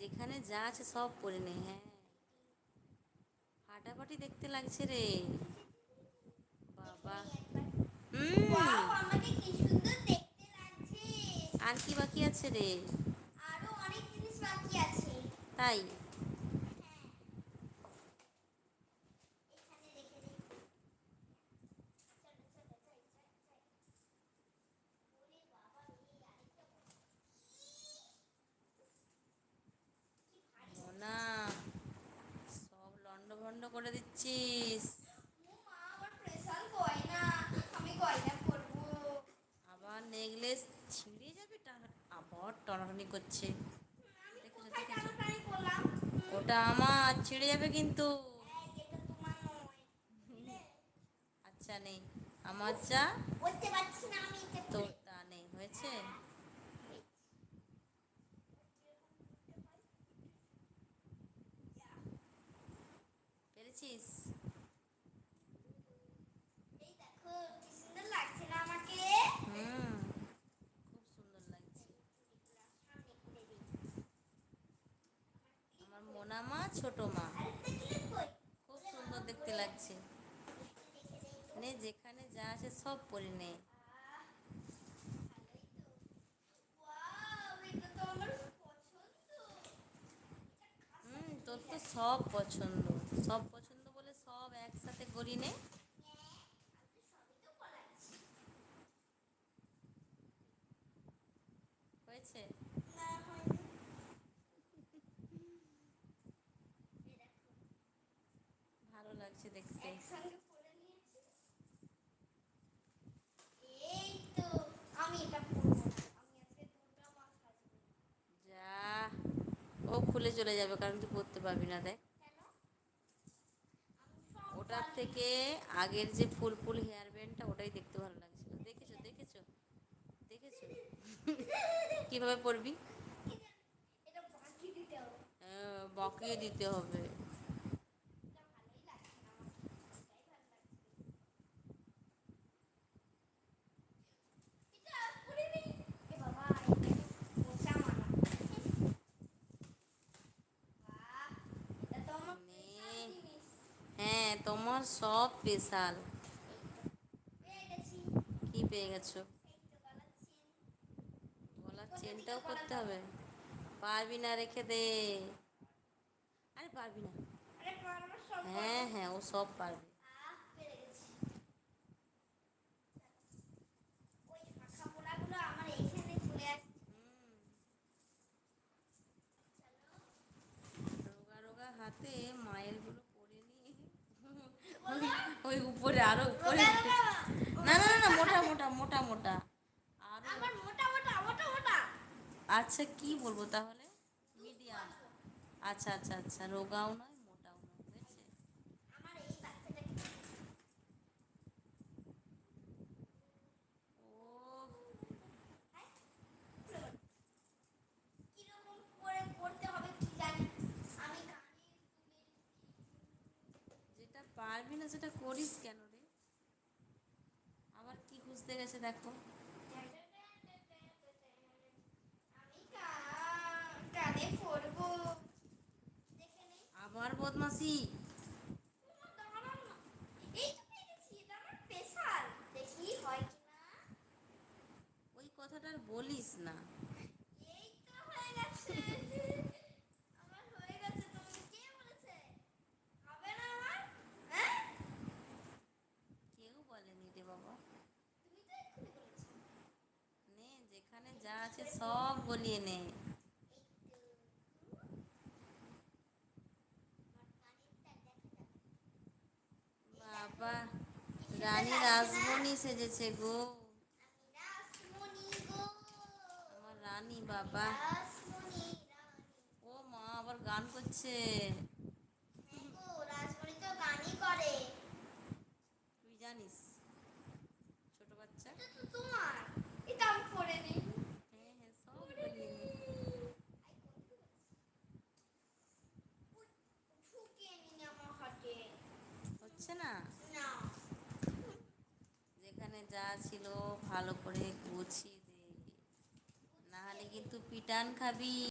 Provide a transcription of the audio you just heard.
যেখানে যা আছে সব পরে নে হ্যাঁ। ফাটাফাটি দেখতে লাগছে রে। বাবা। আর কি বাকি আছে রে? আরও অনেক জিনিস বাকি আছে। তাই হ্যাঁ এখানে রেখে দিই চলো চলো যাই যাই যাই ওরে বাবা রে আরেকটা না সব লন্ড ভন্ড করে দিচ্ছিস ও মা আমার স্পেশাল গয়না আমি গয়না পরবো আবার নেকলেস ছিঁড়ে যাবে টানা আবার টানাটানি করছে। ওটা আমার ছিঁড়ে যাবে কিন্তু? আচ্ছা নেই, আমার চা তোর তা নেই, হয়েছে? পেরেছিস এই দেখো কি সুন্দর লাগছে না আমাকে হুম খুব সুন্দর লাগছে সামনে করে দিই আমার মোনা মা, ছোট মা। খুব সুন্দর দেখতে লাগছে। রেখে দেই নে যেখানে যা আছে সব পরে নে ওয়াও এটা তো আমার পছন্দ হুম, তোর তো সব পছন্দ। সব পছন্দ বলে সব একসাথে করি নে। হয়েছে না হয়নি এই দেখো ভালো লাগছে দেখতে একসঙ্গে পরে নিয়েছি এই তো আমি এটা পরবো না আমি আজকে দুটো মাছ সাজবো যা ও খুলে চলে যাবে কারণ তুই পড়তে পারবি না দেখ। ওটার থেকে আগের যে ফুল ফুল হেয়ার ব্যান্ডটা ওটাই দেখতে ভালো লাগছিল। দেখেছ দেখেছ? দেখেছ? কীভাবে আহ, বকিয়ে দিতে হবে এটা ভালোই লাগছে না আমার এটাই ভালো লাগছে এটা পরে নেই এ বাবা এটা পোষা মানা বাহ এটা তো আমার নে। স্পেশাল জিনিস তোমার সব স্পেশাল কি পেয়ে গেছো? গলার চেনটাও করতে হবে। পারবি না রেখে দে। আরে পারবি না। হ্যাঁ হ্যাঁ ও সব পারবে আহ পেরে গেছি ওই শাখা পোড়াগুলো আমার এইখানে চলে আসছে চলো রোগা রোগা হাতে মায়েরগুলো পরে নি উপরে আরও রোগা না না না মোটা মোটা মোটা মোটা। আর আমার মোটা মোটা মোটা মোটা। আচ্ছা কি বলব তাহলে? মিডিয়াম। আচ্ছা আচ্ছা আচ্ছা রোগাও নয় হয়েছে আমার এই বাচ্চাটাকে ও কীরকম করে করতে হবে কি জানি আমি কানের যেটা পারবি না সেটা করিস কেন রে? আবার কি খুঁজতে গেছে দেখো। আবার বদমাসি। ওই কথাটা বলিস না এই তো হয়ে গেছে। আমার হয়ে গেছে, তোমাকে কে বলেছে? হবে না আমার? হ্যাঁ? কেউ বলেনি রে বাবা তুমি তো এক্ষুনি বলেছ। নে আছে সব বলিয়ে নে এই তো। আমার কানেরটা দেখা যাক। বাবা রানী রাসমণি সেজেছে গো। আমার রানী বাবা ও মা আবার গান করছে হ্যাঁ তুই জানিস ছোট বাচ্চা এটা তো তোমার এটা আমি পরে নিই হ্যাঁ হ্যাঁ সব বলিয়ে নে ঢুকিয়ে নিন আমার হাতে হচ্ছে না না যেখানে যা ছিল ভালো করে গুছিয়ে দে। নাহলে কিন্তু পিটান খাবি।